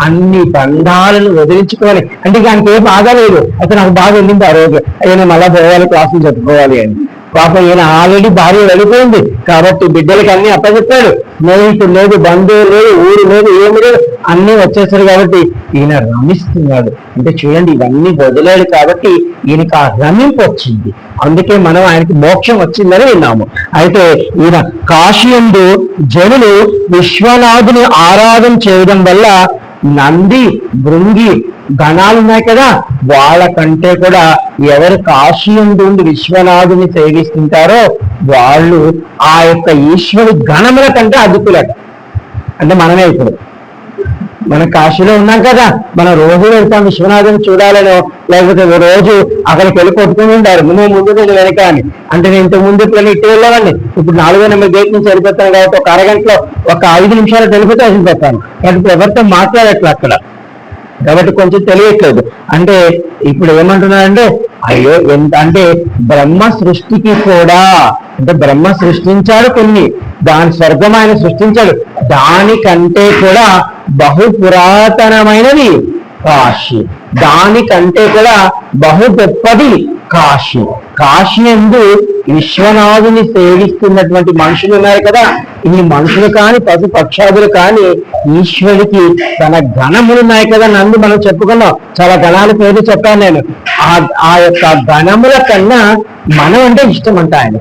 అన్ని బంధాలను వదిలించుకోవాలి. అంటే ఇక ఆయనకి ఏ బాధ లేదు. అయితే నాకు బాగా వెళ్ళింది ఆ రోజు. నేను మళ్ళా పోవాలి క్లాసులు చెప్పుకోవాలి అని. పాపం ఈయన ఆల్రెడీ భార్య వెళ్ళిపోయింది. కాబట్టి బిడ్డలకి అన్ని అప్పచెప్పాడు. స్నేహితుడు లేదు బంధువులు లేదు ఊరు లేదు ఏమి లేదు. అన్ని వచ్చేసారు కాబట్టి ఈయన రమిస్తున్నాడు. అంటే చూడండి ఇవన్నీ వదిలేడు కాబట్టి ఈయనకి ఆ రమింపు వచ్చింది. అందుకే మనం ఆయనకి మోక్షం వచ్చిందని విన్నాము. అయితే ఈయన కాశీయందు జనులు విశ్వనాథుని ఆరాధన చేయడం వల్ల నంది భృంగి గణాలు ఉన్నాయి కదా వాళ్ళకంటే కూడా ఎవరు కాశీయందు విశ్వనాథుని సేవిస్తుంటారో వాళ్ళు ఆ యొక్క ఈశ్వరు గణముల కంటే అదుపులట అంటే మనమే ఇప్పుడు. మన కాశీలో ఉన్నాం కదా మనం రోజు వెళ్తాం విశ్వనాథుని చూడాలనో లేకపోతే రోజు అక్కడికి వెళ్ళి కొట్టుకుని ఉంటారు నువ్వు ముందు నేను వెనక అని. అంటే నేను ఇంత ముందు ఇప్పుడు ఇటు వెళ్ళాలండి ఇప్పుడు నాలుగో నెంబర్ గేట్ నుంచి వెళ్ళిపోతాను కాబట్టి ఒక అరగంటలో ఒక ఐదు నిమిషాలు తెలిపితే వెళ్ళిపోతాను కాబట్టి ఎవరితో మాట్లాడట్లు అక్కడ. కాబట్టి కొంచెం తెలియట్లేదు. అంటే ఇప్పుడు ఏమంటున్నారంటే అయ్యో ఎంత అంటే బ్రహ్మ సృష్టికి కూడా అంటే బ్రహ్మ సృష్టించాడు కొన్ని దాని స్వర్గం ఆయన సృష్టించాడు. దానికంటే కూడా బహు పురాతనమైనది కాశీ. దానికంటే కూడా బహు గొప్పది కాశీ. కాశీ ఎందు విశ్వనాథుని సేవిస్తున్నటువంటి మనుషులు ఉన్నారు కదా. ఈ మనుషులు కాని పశు పక్షాదులు కాని ఈశ్వరుడికి తన గణములు ఉన్నాయి కదా నందు మనం చెప్పుకున్నాం. చాలా గణాల పేరు చెప్పాను నేను. ఆ ఆ యొక్క గణముల కన్నా మనం అంటే ఇష్టం అంట ఆయన.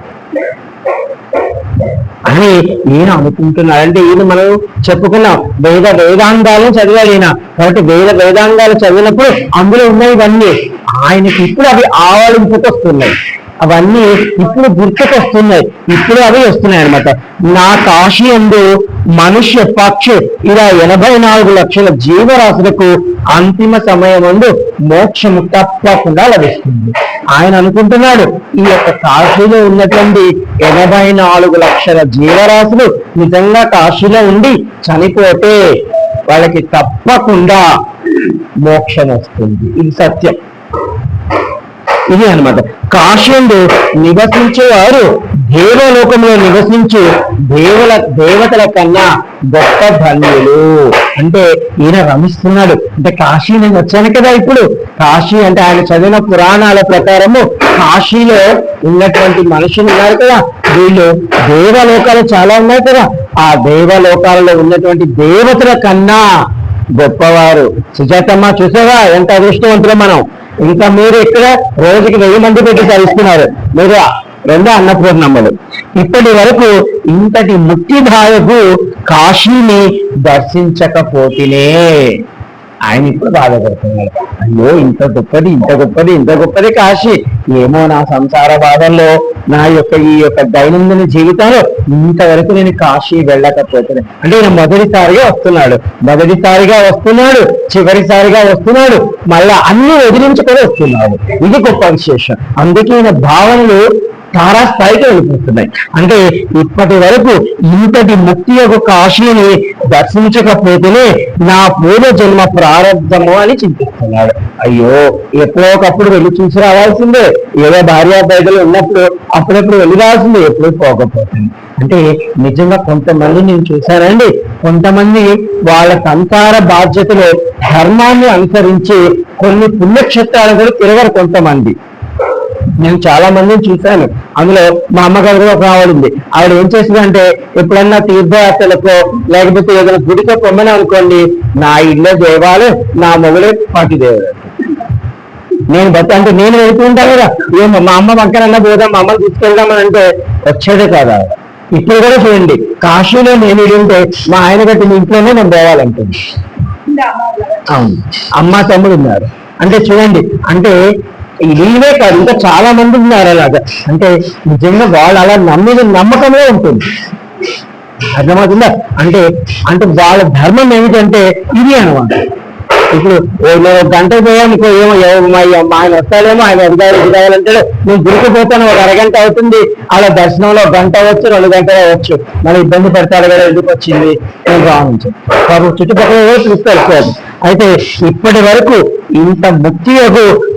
అని ఈయన అనుకుంటున్నాడు. అంటే ఈయన మనం చెప్పుకున్నాం. వేద వేదాంగాలు చదివాడు ఈయన. కాబట్టి వేద వేదాంగాలు చదివినప్పుడు అందులో ఉన్నాయి ఇవన్నీ. ఆయనకి ఇప్పుడు అవి ఆవలింపుకొస్తున్నాయి అవన్నీ ఇప్పుడు గుర్తుకొస్తున్నాయి. ఇప్పుడు అవి వస్తున్నాయి అనమాట నా కాశీ అందు మనుష్య పక్షి ఇలా ఎనభై నాలుగు లక్షల జీవరాశులకు అంతిమ సమయం ముందు మోక్షము తప్పకుండా లభిస్తుంది. ఆయన అనుకుంటున్నాడు ఈ యొక్క కాశీలో ఉన్నటువంటి ఎనభై నాలుగు లక్షల జీవరాశులు నిజంగా కాశీలో ఉండి చనిపోతే వాళ్ళకి తప్పకుండా మోక్షం వస్తుంది. ఇది సత్యం. ఇది అన్నమాట. కాశీందు నివసించేవారు దేవలోకంలో నివసించు దేవుల దేవతల కన్నా గొప్ప ధన్యులు. అంటే ఈయన రమిస్తున్నాడు. అంటే కాశీ నేను వచ్చాను కదా ఇప్పుడు. కాశీ అంటే ఆయన చదివిన పురాణాల ప్రకారము కాశీలో ఉన్నటువంటి మనుషులు ఉన్నారు కదా. వీళ్ళు దేవలోకాలు చాలా ఉన్నాయి కదా. ఆ దేవలోకాలలో ఉన్నటువంటి దేవతల కన్నా గొప్పవారు. సుజాతమ్మ చూసావా? ఎంత అదృష్టవంతులు మనం. ఇంకా మీరు ఇక్కడ రోజుకి వెయ్యి మంది పెట్టి చదివిస్తున్నారు. మీరు రెండు అన్నపూర్ణమ్మలు ఇప్పటి వరకు ఇంతటి ముక్తిధాయకు కాశీని దర్శించకపోతేనే ఆయన ఇప్పుడు బాధపడుతున్నాడు అయ్యో ఇంత గొప్పది ఇంత గొప్పది ఇంత గొప్పది కాశీ. ఏమో నా సంసార బాధల్లో నా యొక్క ఈ యొక్క దైనందిన జీవితంలో ఇంతవరకు నేను కాశీ వెళ్ళకపోతున్నాను అంటే నేను మొదటిసారిగా వస్తున్నాడు. మొదటిసారిగా వస్తున్నాడు చివరిసారిగా వస్తున్నాడు మళ్ళా అన్ని వదిలించుకొని వస్తున్నాడు. ఇది గొప్ప విశేషం. అందుకే ఈయన భావనలు తారా స్థాయికి వెళ్ళిపోతున్నాయి. అంటే ఇప్పటి వరకు ఇంతటి ముక్తి యొక్క కాశీని దర్శించకపోతేనే నా పూర్వ జన్మ ప్రారంభము అని చింతిస్తున్నాడు. అయ్యో ఎప్పుడో ఒకప్పుడు వెళ్ళి చూసి రావాల్సిందే. ఏదో భార్య బయటలు ఉన్నప్పుడు అప్పుడప్పుడు వెళ్ళి రావాల్సిందే. ఎప్పుడు పోకపోతుంది. అంటే నిజంగా కొంతమంది నేను చూశానండి కొంతమంది వాళ్ళ సంసార బాధ్యతలో ధర్మాన్ని అనుసరించి కొన్ని పుణ్యక్షేత్రాలు కూడా తిరగరు కొంతమంది. నేను చాలా మందిని చూశాను. అందులో మా అమ్మగారు కూడా ఒక ఆవిడ ఉంది. ఆవిడ ఏం చేసిందంటే ఎప్పుడన్నా తీర్థయాత్రలకో లేకపోతే ఏదైనా గుడికో పొమ్మని అనుకోండి నా ఇల్లే దేవాలు నా మొగులే పాటి దేవుడు. నేను బత అంటే నేను వెళ్తూ ఉంటాను కదా. ఏమో మా అమ్మ పక్కనన్నా పోదాం మా అమ్మని తీసుకెళ్దామని అంటే వచ్చేదే కాదా ఇప్పుడు కూడా చూడండి కాశీలో నేను ఉంటే మా ఆయన కట్టిన ఇంట్లోనే నేను పోవాలంటుంది అవును. అమ్మ తమ్ముడు ఉన్నారు. అంటే చూడండి అంటే ఇదే కాదు ఇంకా చాలా మంది ఉన్నారు అలాగా. అంటే నిజంగా వాళ్ళు అలా నమ్మిన నమ్మకమే ఉంటుంది. అర్థమవుతుందా? అంటే అంటే వాళ్ళ ధర్మం ఏమిటంటే ఇది అనమాట ఇప్పుడు నేను ఒక గంట పోయానుకో ఏమో మా ఆయన వస్తాడేమో ఆయన ఎదగాలి ఎదగాలంటే నేను గురికి ఒక అరగంట అవుతుంది అలా దర్శనంలో గంట అవ్వచ్చు రెండు గంటలు అవ్వచ్చు మన ఇబ్బంది పడతాడు కదా ఎందుకు వచ్చింది నేను రావచ్చు కాబట్టి చుట్టుపక్కల చూస్తారు అయితే ఇప్పటి వరకు ఇంత ముక్తి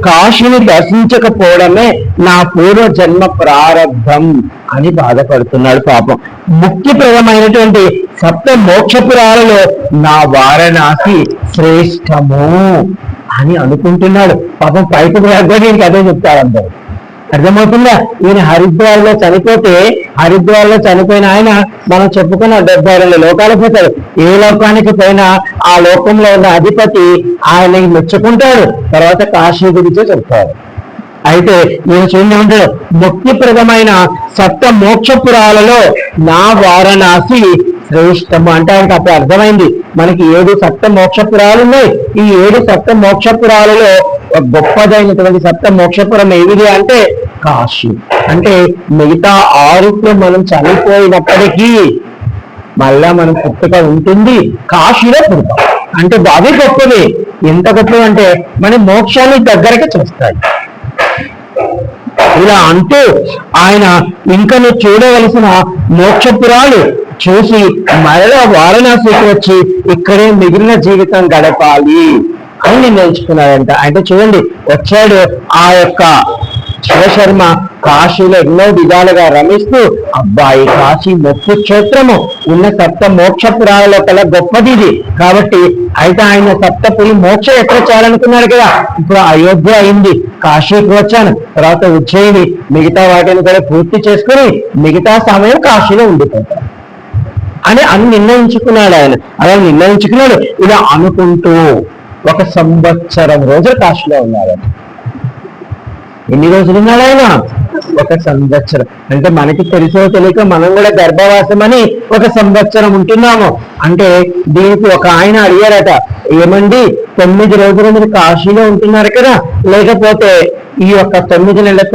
కాశీని దర్శించకపోవడమే నా పూర్వ జన్మ ప్రారంభం. అని బాధపడుతున్నాడు పాపం. ముక్తిప్రదమైనటువంటి సప్త మోక్షపురాలలో నా వారణాసి శ్రేష్టము అని అనుకుంటున్నాడు. పాపం పైకి రాగానే ఇంక అదే చెప్తారు అందరు. అర్థమవుతుందా? ఈయన హరిద్వార్లో చనిపోతే హరిద్వార్లో చనిపోయిన ఆయన మనం చెప్పుకున్న డెబ్బై రెండు లోకాలకు పోతాడు ఏ లోకానికి పోయినా ఆ లోకంలో ఉన్న అధిపతి ఆయన మెచ్చుకుంటాడు. తర్వాత కాశీ గురించే చెప్తాడు. అయితే నేను చూడండి ఉంటాడు ముక్తిప్రదమైన సప్త మోక్షపురాలలో నా వారణాసి శ్రేష్టము అంటే ఆయనకి అప్పుడు అర్థమైంది. మనకి ఏడు సప్త మోక్షపురాలు ఉన్నాయి. ఈ ఏడు సప్త మోక్షపురాలలో గొప్పదైనటువంటి సప్త మోక్షపురం ఏమిది అంటే కాశీ. అంటే మిగతా ఆరుట్లో మనం చనిపోయినప్పటికీ మళ్ళా మనం పుట్టుక ఉంటుంది. కాశీలో పుడతాం. అంటే అవి గొప్పది. ఎంత గొప్పది అంటే మన మోక్షాన్ని దగ్గరకి చూస్తాయి. ఇలా అంటూ ఆయన ఇంకను చూడవలసిన మోక్షపురాలు చూసి మరలా వారణాసికి వచ్చి ఇక్కడే మిగిలిన జీవితం గడపాలి అని నిర్ణయించుకున్నాడంట అంటే చూడండి వచ్చాడు ఆ యొక్క శివశర్మ కాశీలో ఎన్నో విధాలుగా రమిస్తూ అబ్బాయి కాశీ మొక్కు క్షేత్రము ఉన్న సప్త మోక్ష పురాణలో కల గొప్పది ఇది. కాబట్టి అయితే ఆయన సప్తపురి మోక్ష ఎక్కడ చేయాలనుకున్నాడు కదా? ఇప్పుడు అయోధ్య అయింది. కాశీకి వచ్చాను. తర్వాత ఉజ్జయిని మిగతా వాటిని కూడా పూర్తి చేసుకుని మిగతా సమయం కాశీలో ఉండిపోతాను. అని అని నిర్ణయించుకున్నాడు ఆయన. అలా నిర్ణయించుకున్నాడు. ఇలా అనుకుంటూ ఒక సంవత్సరం రోజులు కాశీలో ఉన్నాడు. ఎన్ని రోజులు ఉన్నాడు ఆయన? ఒక సంవత్సరం. అంటే మనకి తెలిసో తెలియక మనం కూడా గర్భవాసం అని ఒక సంవత్సరం ఉంటున్నాము. అంటే దీనికి ఒక ఆయన అడిగారట ఏమండి తొమ్మిది రోజులు మీరు కాశీలో ఉంటున్నారు కదా? లేకపోతే ఈ యొక్క తొమ్మిది నెలల